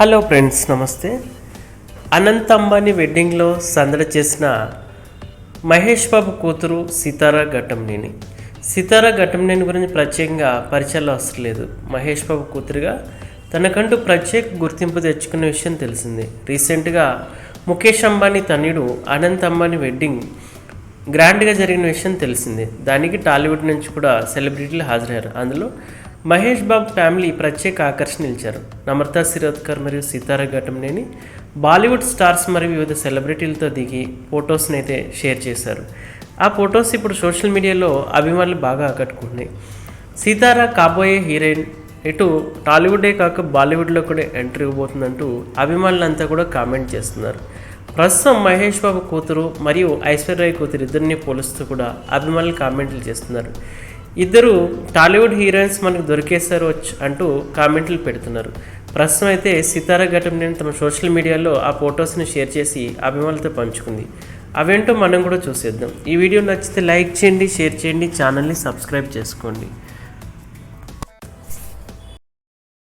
Hello friends నమస్తే. అనంత్ అంబానీ వెడ్డింగ్లో సందడి చేసిన మహేష్ బాబు కూతురు సితారా ఘటంనేని. సితారా ఘటంనేని గురించి ప్రత్యేకంగా పరిచయాలు అవసరం లేదు. మహేష్ బాబు కూతురుగా తనకంటూ ప్రత్యేక గుర్తింపు తెచ్చుకున్న విషయం తెలిసింది. రీసెంట్గా ముఖేష్ అంబానీ తనయుడు అనంత్ అంబానీ వెడ్డింగ్ గ్రాండ్గా జరిగిన విషయం తెలిసిందే. దానికి టాలీవుడ్ నుంచి కూడా సెలబ్రిటీలు హాజరయ్యారు. అందులో మహేష్ బాబు ఫ్యామిలీ ప్రత్యేక ఆకర్షణ నిలిచారు. నమ్రతా శిరోద్కర్ మరియు సీతారా ఘటంనేని బాలీవుడ్ స్టార్స్ మరియు వివిధ సెలబ్రిటీలతో దిగి ఫొటోస్ని అయితే షేర్ చేశారు. ఆ ఫొటోస్ ఇప్పుడు సోషల్ మీడియాలో అభిమానులు బాగా ఆకట్టుకుంటున్నాయి. సీతారా కాబోయే హీరోయిన్ ఇటు టాలీవుడే కాక బాలీవుడ్లో కూడా ఎంట్రీ ఇవ్వబోతుందంటూ అభిమానులంతా కూడా కామెంట్ చేస్తున్నారు. ప్రస్తుతం మహేష్ బాబు కూతురు మరియు ఐశ్వర్య కూతురు ఇద్దరిని పోలుస్తూ కూడా అభిమానులు కామెంట్లు చేస్తున్నారు. ఇద్దరు టాలీవుడ్ హీరోయిన్స్ మనకు దొరికేశారు వచ్చు అంటూ కామెంట్లు పెడుతున్నారు. ప్రస్తుతం అయితే సితారా ఘటం నేను తన సోషల్ మీడియాలో ఆ ఫొటోస్ని షేర్ చేసి అభిమానులతో పంచుకుంది. అవేంటో మనం కూడా చూసేద్దాం. ఈ వీడియో నచ్చితే లైక్ చేయండి షేర్ చేయండి ఛానల్ని సబ్స్క్రైబ్ చేసుకోండి.